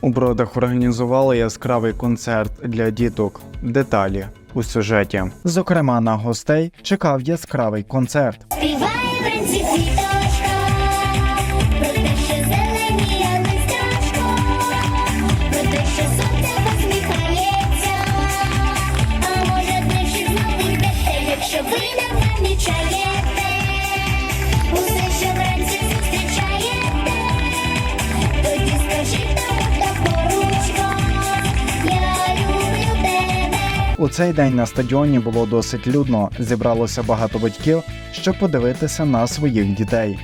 У бродах організували яскравий концерт для діток. Деталі у сюжеті. Зокрема, на гостей чекав яскравий концерт. Співає вранці квіточка, про У цей день на стадіоні було досить людно. Зібралося багато батьків, щоб подивитися на своїх дітей.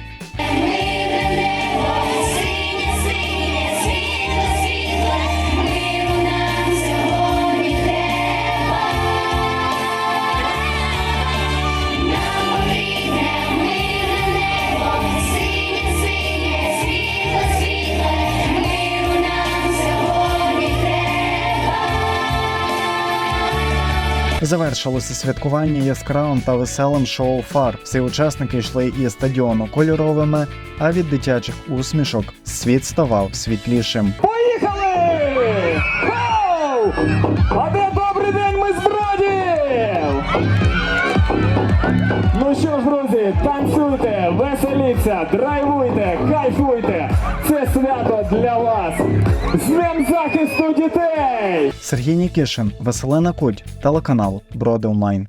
Завершилося святкування яскравим та веселим шоу фар. Всі учасники йшли із стадіону кольоровими, а від дитячих усмішок світ ставав світлішим. Поїхали! Хоу! Один добрий день, ми з! Ну що ж, друзі, танцюйте, веселіться, драйвуйте, кайфуйте! Це свято для вас! З захисту дітей! Сергій Нікішин, Василина Куть, телеканал Броди Онлайн.